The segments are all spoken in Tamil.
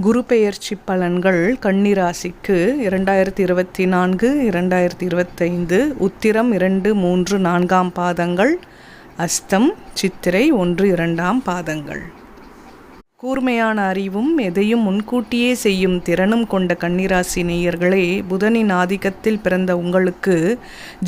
குரு பெயர்ச்சி பலன்கள் கன்னிராசிக்கு இரண்டாயிரத்தி இருபத்தி நான்கு இரண்டாயிரத்தி இருபத்தைந்து உத்திரம் இரண்டு மூன்று நான்காம் பாதங்கள் அஸ்தம் சித்திரை ஒன்று இரண்டாம் பாதங்கள். கூர்மையான அறிவும் எதையும் முன்கூட்டியே செய்யும் திறனும் கொண்ட கன்னிராசி நேயர்களே புதனின் ஆதிக்கத்தில் பிறந்த உங்களுக்கு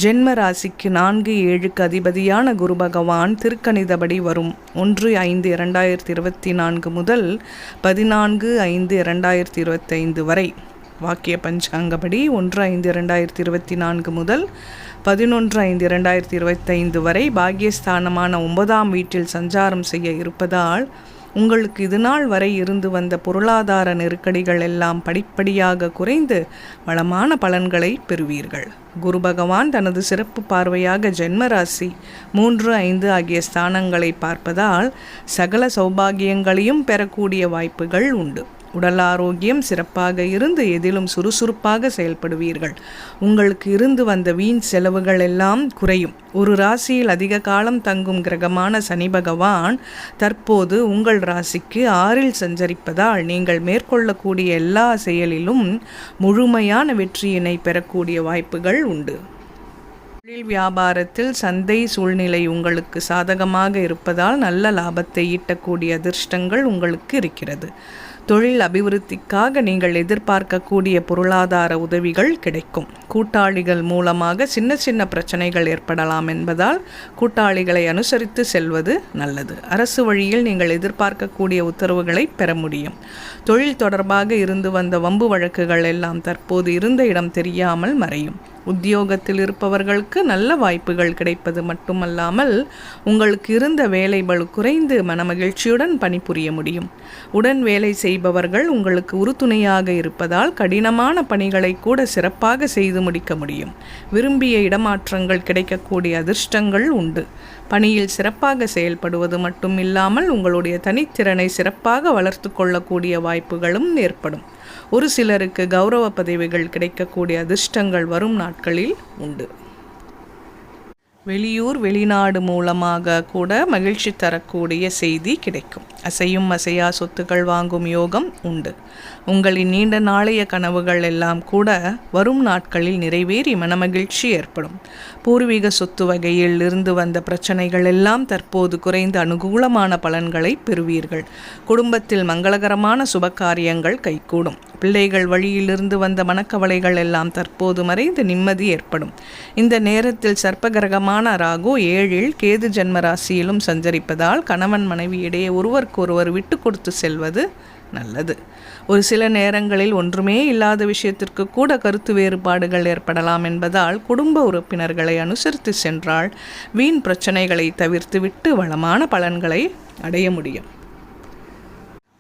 ஜென்ம ராசிக்கு நான்கு ஏழுக்கு அதிபதியான குரு பகவான் திருக்கணிதபடி வரும். ஒன்று ஐந்து இரண்டாயிரத்தி இருபத்தி நான்கு முதல் பதினான்கு ஐந்து இரண்டாயிரத்தி இருபத்தைந்து வரை. வாக்கிய பஞ்சாங்கப்படி ஒன்று ஐந்து இரண்டாயிரத்தி இருபத்தி நான்கு முதல் பதினொன்று ஐந்து இரண்டாயிரத்தி இருபத்தைந்து வரை பாக்கியஸ்தானமான ஒன்பதாம் வீட்டில் சஞ்சாரம் செய்ய இருப்பதால் உங்களுக்கு இதுநாள் வரை இருந்து வந்த பொருளாதார நெருக்கடிகள் எல்லாம் படிப்படியாக குறைந்து வளமான பலன்களை பெறுவீர்கள். குரு பகவான் தனது சிறப்பு பார்வையாக ஜென்மராசி மூன்று ஐந்து ஆகிய ஸ்தானங்களை பார்ப்பதால் சகல சௌபாகியங்களையும் பெறக்கூடிய வாய்ப்புகள் உண்டு. உடல் ஆரோக்கியம் சிறப்பாக இருந்து எதிலும் சுறுசுறுப்பாக செயல்படுவீர்கள். உங்களுக்கு இருந்து வந்த வீண் செலவுகள் எல்லாம் குறையும். ஒரு ராசியில் அதிக காலம் தங்கும் கிரகமான சனி பகவான் தற்போது உங்கள் ராசிக்கு ஆறில் சஞ்சரிப்பதால் நீங்கள் மேற்கொள்ளக்கூடிய எல்லா செயலிலும் முழுமையான வெற்றியினை பெறக்கூடிய வாய்ப்புகள் உண்டு. தொழில் வியாபாரத்தில் சந்தை சூழ்நிலை உங்களுக்கு சாதகமாக இருப்பதால் நல்ல லாபத்தை ஈட்டக்கூடிய அதிர்ஷ்டங்கள் உங்களுக்கு இருக்கிறது. தொழில் அபிவிருத்திக்காக நீங்கள் எதிர்பார்க்கக்கூடிய பொருளாதார உதவிகள் கிடைக்கும். கூட்டாளிகள் மூலமாக சின்ன சின்ன பிரச்சனைகள் ஏற்படலாம் என்பதால் கூட்டாளிகளை அனுசரித்து செல்வது நல்லது. அரசு வழியில் நீங்கள் எதிர்பார்க்கக்கூடிய உத்தரவுகளை பெற முடியும். தொழில் தொடர்பாக இருந்து வந்த வம்பு வழக்குகள் எல்லாம் தற்போது இருந்த இடம் தெரியாமல் மறையும். உத்தியோகத்தில் இருப்பவர்களுக்கு நல்ல வாய்ப்புகள் கிடைப்பது மட்டுமல்லாமல் உங்களுக்கு இருந்த வேலை பளு குறைந்து மனமகிழ்ச்சியுடன் பணிபுரிய முடியும். உடன் வேலை செய்பவர்கள் உங்களுக்கு உறுதுணையாக இருப்பதால் கடினமான பணிகளை கூட சிறப்பாக செய்து முடிக்க முடியும். விரும்பிய இடமாற்றங்கள் கிடைக்கக்கூடிய அதிர்ஷ்டங்கள் உண்டு. பணியில் சிறப்பாக செயல்படுவது மட்டும் இல்லாமல் உங்களுடைய தனித்திறனை சிறப்பாக வளர்த்து கொள்ளக்கூடிய வாய்ப்புகளும் ஏற்படும். ஒரு சிலருக்கு கௌரவ பதவிகள் கிடைக்கக்கூடிய அதிர்ஷ்டங்கள் வரும் நாட்களில் உண்டு. வெளியூர் வெளிநாடு மூலமாக கூட மகிழ்ச்சி தரக்கூடிய செய்தி கிடைக்கும். அசையும் அசையா சொத்துக்கள் வாங்கும் யோகம் உண்டு. உங்களின் நீண்ட நாளைய கனவுகள் எல்லாம் கூட வரும் நாட்களில் நிறைவேறி மனமகிழ்ச்சி ஏற்படும். பூர்வீக சொத்து வகையில் இருந்து வந்த பிரச்சனைகள் எல்லாம் தற்போது குறைந்த அனுகூலமான பலன்களை பெறுவீர்கள். குடும்பத்தில் மங்களகரமான சுபகாரியங்கள் கைகூடும். பிள்ளைகள் வழியிலிருந்து வந்த மனக்கவலைகள் எல்லாம் தற்போது மறைந்து நிம்மதி ஏற்படும். இந்த நேரத்தில் சர்ப்பகிரகமான ராகு ஏழில் கேது ஜென்ம ராசியிலும் சஞ்சரிப்பதால் கணவன் மனைவி இடையே ஒருவருக்கொருவர் விட்டு கொடுத்து செல்வது நல்லது. ஒரு சில நேரங்களில் ஒன்றுமே இல்லாத விஷயத்திற்கு கூட கருத்து வேறுபாடுகள் ஏற்படலாம் என்பதால் குடும்ப உறுப்பினர்களை அனுசரித்து சென்றால் வீண் பிரச்சனைகளை தவிர்த்துவிட்டு வளமான பலன்களை அடைய முடியும்.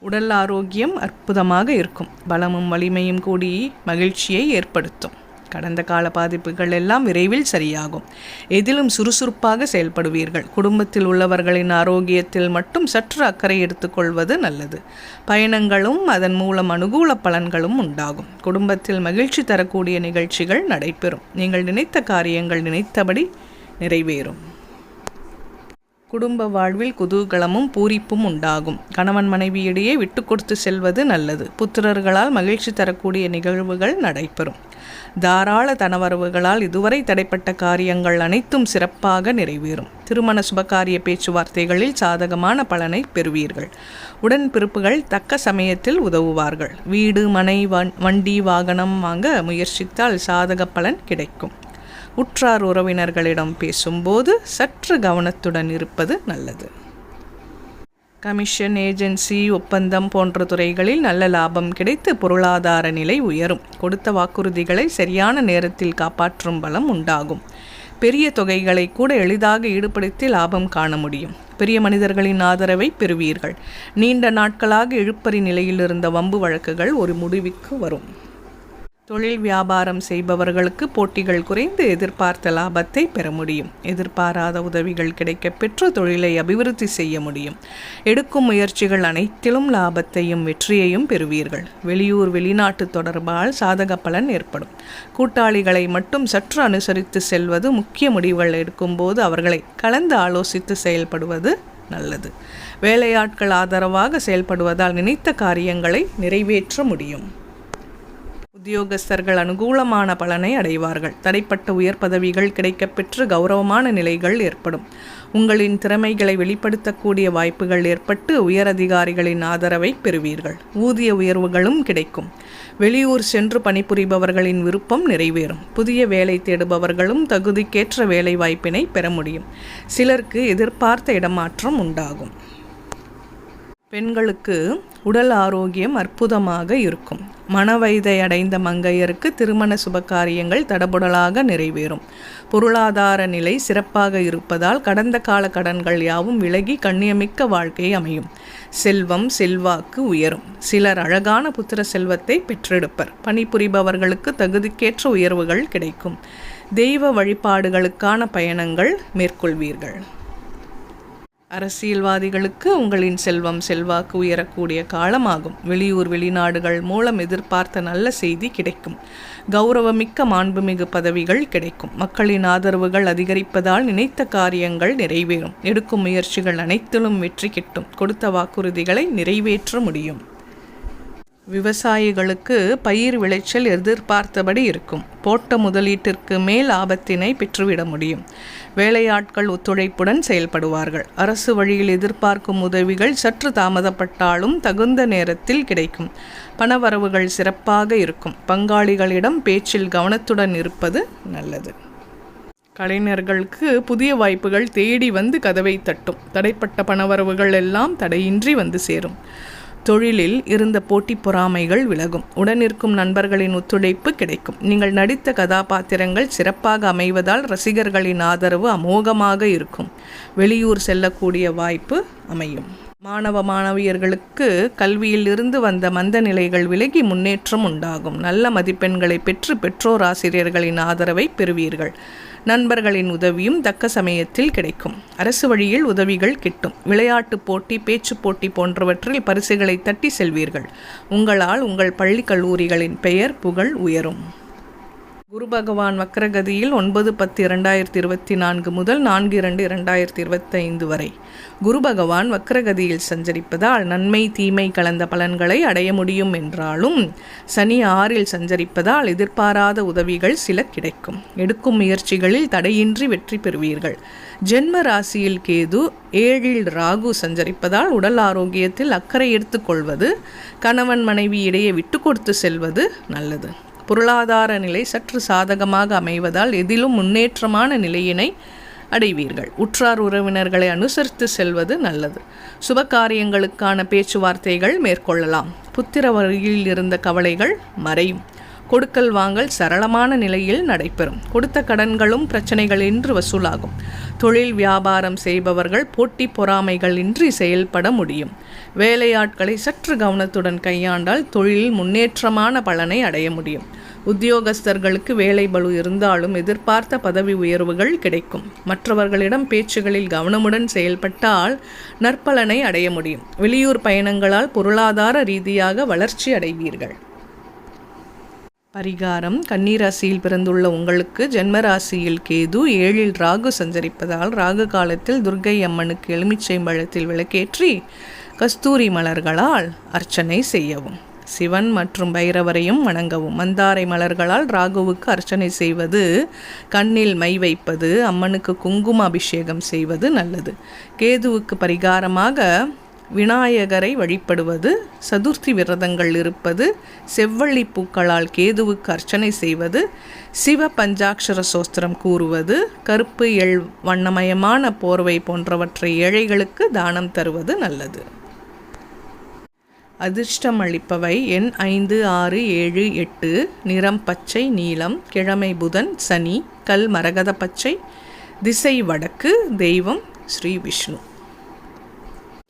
உடல் ஆரோக்கியம் அற்புதமாக இருக்கும். பலமும் வலிமையும் கூடி மகிழ்ச்சியை ஏற்படுத்தும். கடந்த கால பாதிப்புகள் எல்லாம் விரைவில் சரியாகும். எதிலும் சுறுசுறுப்பாக செயல்படுவீர்கள். குடும்பத்தில் உள்ளவர்களின் ஆரோக்கியத்தில் மட்டும் சற்று அக்கறை எடுத்துக்கொள்வது நல்லது. பயணங்களும் அதன் மூலம் அனுகூல பலன்களும் உண்டாகும். குடும்பத்தில் மகிழ்ச்சி தரக்கூடிய நிகழ்ச்சிகள் நடைபெறும். நீங்கள் நினைத்த காரியங்கள் நினைத்தபடி நிறைவேறும். குடும்ப வாழ்வில் குதூகலமும் பூரிப்பும் உண்டாகும். கணவன் மனைவியிடையே விட்டு கொடுத்து செல்வது நல்லது. புத்திரர்களால் மகிழ்ச்சி தரக்கூடிய நிகழ்வுகள் நடைபெறும். தாராள தனவரவுகளால் இதுவரை தடைப்பட்ட காரியங்கள் அனைத்தும் சிறப்பாக நிறைவேறும். திருமண சுபகாரிய பேச்சுவார்த்தைகளில் சாதகமான பலனை பெறுவீர்கள். உடன்பிறப்புகள் தக்க சமயத்தில் உதவுவார்கள். வீடு மனை வண்டி வாகனம் வாங்க முயற்சித்தால் சாதக பலன் கிடைக்கும். உற்றார் உறவினர்களிடம் பேசும்போது சற்று கவனத்துடன் இருப்பது நல்லது. கமிஷன் ஏஜென்சி ஒப்பந்தம் போன்ற துறைகளில் நல்ல லாபம் கிடைத்து பொருளாதார நிலை உயரும். கொடுத்த வாக்குறுதிகளை சரியான நேரத்தில் காப்பாற்றும் பலம் உண்டாகும். பெரிய தொகைகளை கூட எளிதாக ஈடுபடுத்தி லாபம் காண முடியும். பெரிய மனிதர்களின் ஆதரவை பெறுவீர்கள். நீண்ட நாட்களாக இழுப்பறி நிலையில் இருந்த வம்பு வழக்குகள் ஒரு முடிவுக்கு வரும். தொழில் வியாபாரம் செய்பவர்களுக்கு போட்டிகள் குறைந்து எதிர்பார்த்த லாபத்தை பெற முடியும். எதிர்பாராத உதவிகள் கிடைக்கப்பெற்று தொழிலை அபிவிருத்தி செய்ய முடியும். எடுக்கும் முயற்சிகள் அனைத்திலும் லாபத்தையும் வெற்றியையும் பெறுவீர்கள். வெளியூர் வெளிநாட்டு தொடர்பால் சாதக பலன் ஏற்படும். கூட்டாளிகளை மட்டும் சற்று அனுசரித்து செல்வது முக்கிய முடிவுகள் எடுக்கும்போது அவர்களை கலந்து ஆலோசித்து செயல்படுவது நல்லது. வேலையாட்கள் ஆதரவாக செயல்படுவதால் நினைத்த காரியங்களை நிறைவேற்ற முடியும். உத்தியோகஸ்தர்கள் அனுகூலமான பலனை அடைவார்கள். தடைப்பட்ட உயர் பதவிகள் கிடைக்கப்பெற்று கௌரவமான நிலைகள் ஏற்படும். உங்களின் திறமைகளை வெளிப்படுத்தக்கூடிய வாய்ப்புகள் ஏற்பட்டு உயர் அதிகாரிகளின் ஆதரவை பெறுவீர்கள். ஊதிய உயர்வுகளும் கிடைக்கும். வெளியூர் சென்று பணிபுரிபவர்களின் விருப்பம் நிறைவேறும். புதிய வேலை தேடுபவர்களும் தகுதிக்கேற்ற வேலை வாய்ப்பினை பெற முடியும். சிலருக்கு எதிர்பார்த்த இடமாற்றம் உண்டாகும். பெண்களுக்கு உடல் ஆரோக்கியம் அற்புதமாக இருக்கும். மனவயதை அடைந்த மங்கையருக்கு திருமண சுபகாரியங்கள் தடபுடலாக நிறைவேறும். பொருளாதார நிலை சிறப்பாக இருப்பதால் கடந்த கால கடன்கள் யாவும் விலகி கண்ணியமிக்க வாழ்க்கை அமையும். செல்வம் செல்வாக்கு உயரும். சிலர் அழகான புத்திர செல்வத்தை பெற்றெடுப்பர். பணிபுரிபவர்களுக்கு தகுதிக்கேற்ற உயர்வுகள் கிடைக்கும். தெய்வ வழிபாடுகளுக்கான பயணங்கள் மேற்கொள்வீர்கள். அரசியல்வாதிகளுக்கு உங்களின் செல்வம் செல்வாக்கு உயரக்கூடிய காலமாகும். வெளியூர் வெளிநாடுகள் மூலம் எதிர்பார்த்த நல்ல செய்தி கிடைக்கும். கௌரவமிக்க மாண்புமிகு பதவிகள் கிடைக்கும். மக்களின் ஆதரவுகள் அதிகரிப்பதால் நினைத்த காரியங்கள் நிறைவேறும். எடுக்கும் முயற்சிகள் அனைத்திலும் வெற்றி கிட்டும். கொடுத்த வாக்குறுதிகளை நிறைவேற்ற முடியும். விவசாயிகளுக்கு பயிர் விளைச்சல் எதிர்பார்த்தபடி இருக்கும். போட்ட முதலீட்டிற்கு மேல் ஆபத்தினை பெற்றுவிட முடியும். வேலையாட்கள் ஒத்துழைப்புடன் செயல்படுவார்கள். அரசு வழியில் எதிர்பார்க்கும் உதவிகள் சற்று தாமதப்பட்டாலும் தகுந்த நேரத்தில் கிடைக்கும். பணவரவுகள் சிறப்பாக இருக்கும். பங்காளிகளிடம் பேச்சில் கவனத்துடன் இருப்பது நல்லது. கலைஞர்களுக்கு புதிய வாய்ப்புகள் தேடி வந்து கதவை தட்டும். தடைப்பட்ட பணவரவுகள் எல்லாம் தடையின்றி வந்து சேரும். தொழிலில் இருந்த போட்டி பொறாமைகள் விலகும். உடனிருக்கும் நண்பர்களின் ஒத்துழைப்பு கிடைக்கும். நீங்கள் நடித்த கதாபாத்திரங்கள் சிறப்பாக அமைவதால் ரசிகர்களின் ஆதரவு அமோகமாக இருக்கும். வெளியூர் செல்லக்கூடிய வாய்ப்பு அமையும். மாணவ மாணவியர்களுக்கு கல்வியில் இருந்து வந்த மந்த நிலைகள் விலகி முன்னேற்றம் உண்டாகும். நல்ல மதிப்பெண்களை பெற்று பெற்றோர் ஆசிரியர்களின் ஆதரவை பெறுவீர்கள். நண்பர்களின் உதவியும் தக்க சமயத்தில் கிடைக்கும். அரசு வழியில் உதவிகள் கிட்டும். விளையாட்டு போட்டி பேச்சு போட்டி போன்றவற்றில் பரிசுகளை தட்டி செல்வீர்கள். உங்களால் உங்கள் பள்ளி கல்லூரிகளின் பெயர் புகழ் உயரும். குரு பகவான் வக்ரகதியில் ஒன்பது பத்து இரண்டாயிரத்தி இருபத்தி நான்கு முதல் நான்கு இரண்டு இரண்டாயிரத்தி இருபத்தைந்து வரை. குரு பகவான் வக்ரகதியில் சஞ்சரிப்பதால் நன்மை தீமை கலந்த பலன்களை அடைய முடியும் என்றாலும் சனி ஆறில் சஞ்சரிப்பதால் எதிர்பாராத உதவிகள் சில கிடைக்கும். எடுக்கும் முயற்சிகளில் தடையின்றி வெற்றி பெறுவீர்கள். ஜென்ம ராசியில் கேது ஏழில் ராகு சஞ்சரிப்பதால் உடல் ஆரோக்கியத்தில் அக்கறை எடுத்துக்கொள்வது கணவன் மனைவி இடையே விட்டு கொடுத்து செல்வது நல்லது. பொருளாதார நிலை சற்று சாதகமாக அமைவதால் எதிலும் முன்னேற்றமான நிலையினை அடைவீர்கள். உற்றார் உறவினர்களை அனுசரித்து செல்வது நல்லது. சுப காரியங்களுக்கான பேச்சுவார்த்தைகள் மேற்கொள்ளலாம். புத்திர வழியில் இருந்த கவலைகள் மறையும். கொடுக்கல் வாங்கல் சரளமான நிலையில் நடைபெறும். கொடுத்த கடன்களும் பிரச்சனைகளின்றி வசூலாகும். தொழில் வியாபாரம் செய்பவர்கள் போட்டி பொறாமைகள் இன்றி செயல்பட முடியும். வேலையாட்களை சற்று கவனத்துடன் கையாண்டால் தொழிலில் முன்னேற்றமான பலனை அடைய முடியும். உத்தியோகஸ்தர்களுக்கு வேலை பலு இருந்தாலும் எதிர்பார்த்த பதவி உயர்வுகள் கிடைக்கும். மற்றவர்களிடம் பேச்சுகளில் கவனமுடன் செயல்பட்டால் நற்பலனை அடைய முடியும். வெளியூர் பயணங்களால் பொருளாதார ரீதியாக வளர்ச்சி அடைவீர்கள். பரிகாரம் கன்னிராசியில் பிறந்துள்ள உங்களுக்கு ஜென்மராசியில் கேது ஏழில் ராகு சஞ்சரிப்பதால் ராகு காலத்தில் துர்கை அம்மனுக்கு எலுமிச்சை மழத்தில் விளக்கேற்றி கஸ்தூரி மலர்களால் அர்ச்சனை செய்யவும். சிவன் மற்றும் பைரவரையும் வணங்கவும். மந்தாரை மலர்களால் ராகுவுக்கு அர்ச்சனை செய்வது கண்ணில் மை வைப்பது அம்மனுக்கு குங்கும அபிஷேகம் செய்வது நல்லது. கேதுவுக்கு பரிகாரமாக விநாயகரை வழிபடுவது சதுர்த்தி விரதங்கள் இருப்பது செவ்வள்ளி பூக்களால் கேதுவுக்கு அர்ச்சனை செய்வது சிவ பஞ்சாட்சர சோஸ்திரம் கூறுவது கருப்பு எள் வண்ணமயமான போர்வை போன்றவற்றை ஏழைகளுக்கு தானம் தருவது நல்லது. அதிர்ஷ்டம் அளிப்பவை எண் ஐந்து ஆறு ஏழு எட்டு நிறம் பச்சை நீலம் கிழமை புதன் சனி கல் மரகத பச்சை திசை வடக்கு தெய்வம் ஸ்ரீ விஷ்ணு.